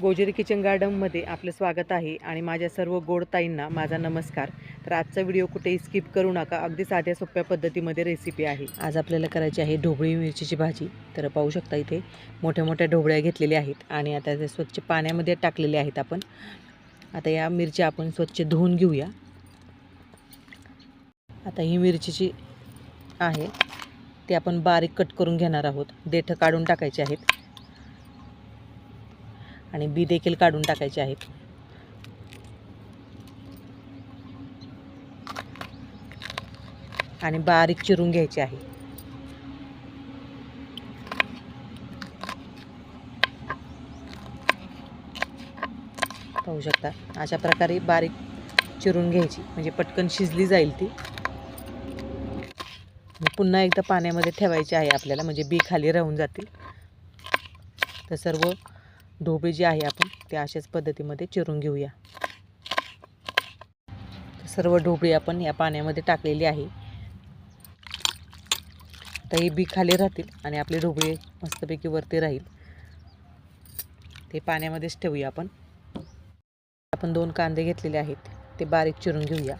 गोजेरी kitchen गार्डनमध्ये आपलं स्वागत आहे आणि माझ्या सर्व गोडताईंना माझा नमस्कार. तर आजचा व्हिडिओ कुठेही स्किप करू नका. अगदी साध्या सोप्या पद्धतीमध्ये रेसिपी आहे. आज आपल्याला करायची आहे ढोबळी मिरचीची भाजी. तर पाहू शकता इथे मोठ्या मोठ्या ढोबळ्या घेतलेल्या आहेत आणि आता ते स्वच्छ पाण्यामध्ये टाकलेले आहेत आपण. आता या मिरच्या आपण स्वच्छ धुवून घेऊया. आता ही मिरचीची आहे. ती आपण बारीक कट करून घेणार आहोत. देठं काढून टाकायचे आहेत. आणि बी देखील काढून टाकायचे आहेत. आणि बारीक चिरून घ्यायचे आहे. पाहू शकता अशा प्रकारे बारीक चिरून घ्यायची म्हणजे पटकन शिजली जाईल ती. पुन्हा एकदा पाण्यामध्ये ठेवायची आहे आपल्याला म्हणजे बी खाली राहून जातील. तर सर्व ढोबे जे आहे आपण ते अशाच पद्धतीमध्ये चिरून घेऊया. सर्व ढोबळी आपण या पाण्यामध्ये टाकलेली आहे. तर ही बी खाली राहतील आणि आपले ढोबळे मस्तपैकी वरती राहील. ते पाण्यामध्येच ठेवूया आपण. आपण दोन कांदे घेतलेले आहेत ते बारीक चिरून घेऊया.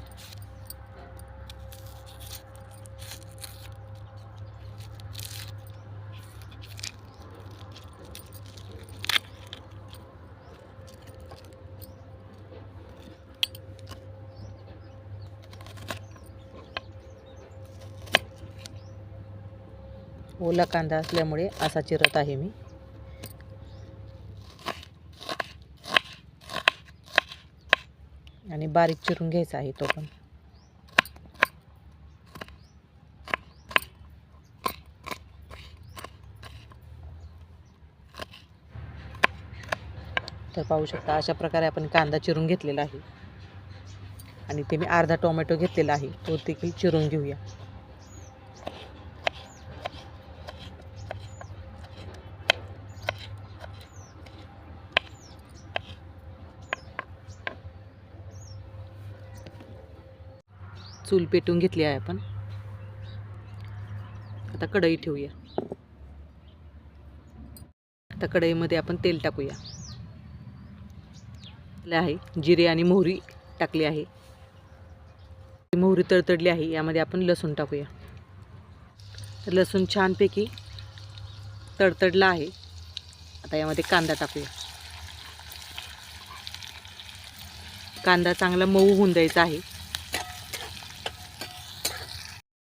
ओला कांदा असल्यामुळे असा चिरत आहे मी. आणि बारीक चिरून घ्यायचा आहे तो पण. तर पाहू शकता अशा प्रकारे आपण कांदा चिरून घेतलेला आहे. आणि ते मी अर्धा टोमॅटो घेतलेला आहे. तो देखील चिरून घेऊया. चूल पेटून घेतली आहे आपण. आता कढई ठेवूया. आता कढईमध्ये आपण तेल टाकूया. आहे जिरे आणि मोहरी टाकली आहे. मोहरी तडतडली आहे यामध्ये आपण लसूण टाकूया. लसूण छानपैकी तडतडला आहे. आता यामध्ये कांदा टाकूया. कांदा चांगला मऊ होऊन द्यायचा आहे.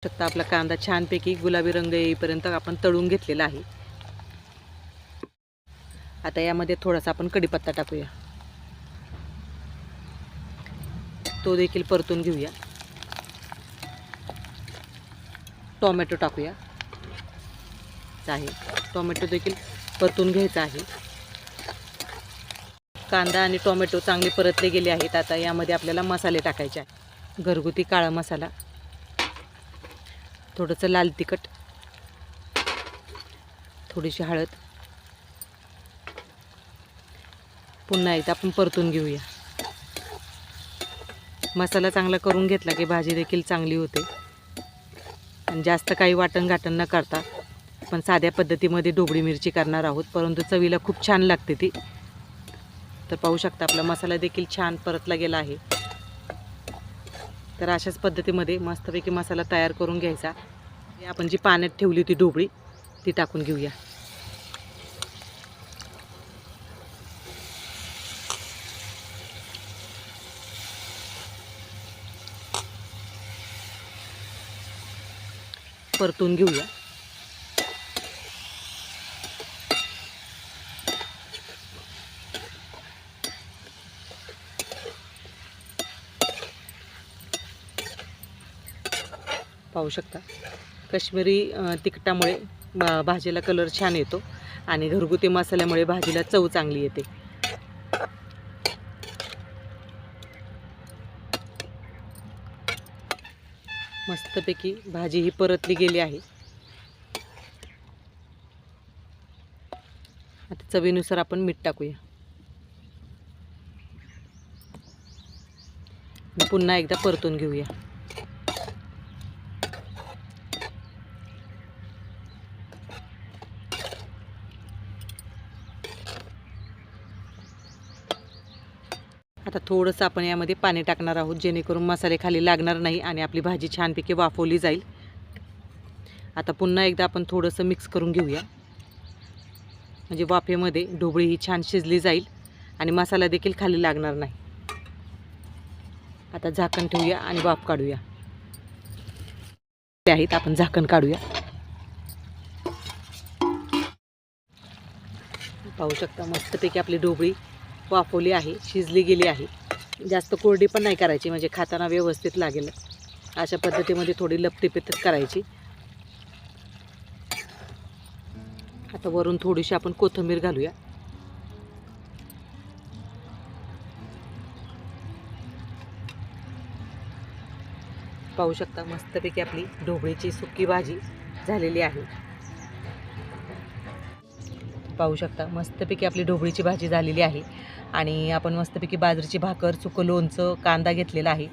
शकता आपला कांदा छानपैकी गुलाबी रंग येईपर्यंत आपण तळून घेतलेला आहे. आता यामध्ये थोडासा आपण कढीपत्ता टाकूया. तो देखील परतून घेऊया. टोमॅटो टाकूया. आहे. टोमॅटो देखील परतून घ्यायचा आहे. कांदा आणि टोमॅटो चांगले परतले गेले आहेत. आता यामध्ये आपल्याला मसाले टाकायचे आहे घरगुती काळा मसाला. थोडंसं लाल तिखट थोडीशी हळद. पुन्हा एकदा आपण परतून घेऊया. मसाला चांगला करून घेतला की भाजी देखील चांगली होते. आणि जास्त काही वाटण घाटण न करता आपण साध्या पद्धतीमध्ये ढोबळी मिरची करणार आहोत. परंतु चवीला खूप छान लागते ती. तर पाहू शकता आपला मसाला देखील छान परतला गेला आहे. तर अशाच पद्धतीमध्ये मस्तपैकी मसाला तयार करून घ्यायचा. आपण जी पाण्यात ठेवली होती ढोबळी ती टाकून घेऊया. परतून घेऊया. पाहू शकता. कश्मीरी तिखटामुळे भाजीला कलर छान येतो आणि घरगुती मसाल्यामुळे भाजीला चव चांगली येते. मस्तपैकी भाजी ही परतली गेली आहे. आता चवीनुसार आपण मीठ टाकूया. पुन्हा एकदा परतून घेऊया. आता थोडंसं आपण यामध्ये पाणी टाकणार आहोत जेणेकरून मसाले खाली लागणार नाही आणि आपली भाजी छानपैकी वाफवली जाईल. आता पुन्हा एकदा आपण थोडंसं मिक्स करून घेऊया. म्हणजे वाफेमध्ये ढोबळी ही छान शिजली जाईल आणि मसाला देखील खाली लागणार नाही. आता झाकण ठेवूया आणि वाफ काढूया. ते आहेत आपण झाकण काढूया. पाहू शकता मस्तपैकी आपली ढोबळी वाफवली आहे शिजली गेली आहे. जास्त कोरडी पण नाही करायची म्हणजे खाताना व्यवस्थित लागेल. अशा पद्धतीमध्ये थोडी लपटीपितच करायची. आता वरून थोडीशी आपण कोथिंबीर घालूया. पाहू शकता मस्तपैकी आपली ढोबळीची सुकी भाजी झालेली आहे. पाहू शकता. मस्तपैकी आपली ढोबळीची भाजी झालेली आहे. आणि आपण मस्तपैकी बाजरीची भाकर चुकं लोणचं कांदा घेतलेला आहे.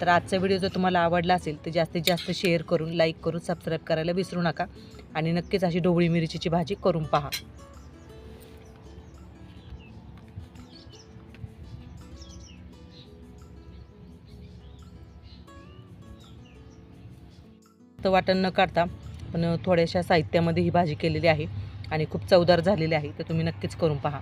तर आजचा व्हिडिओ जर तुम्हाला आवडला असेल तर जास्तीत जास्त शेअर करून लाईक करून सबस्क्राईब करायला विसरू नका. आणि नक्कीच अशी ढोबळी मिरचीची भाजी करून पहा. तर वाटण न काढता पण थोड्याशा साहित्यामध्ये ही भाजी केलेली आहे. आणि खूप चवदार झालेले आहे तर तुम्ही नक्कीच करून पहा.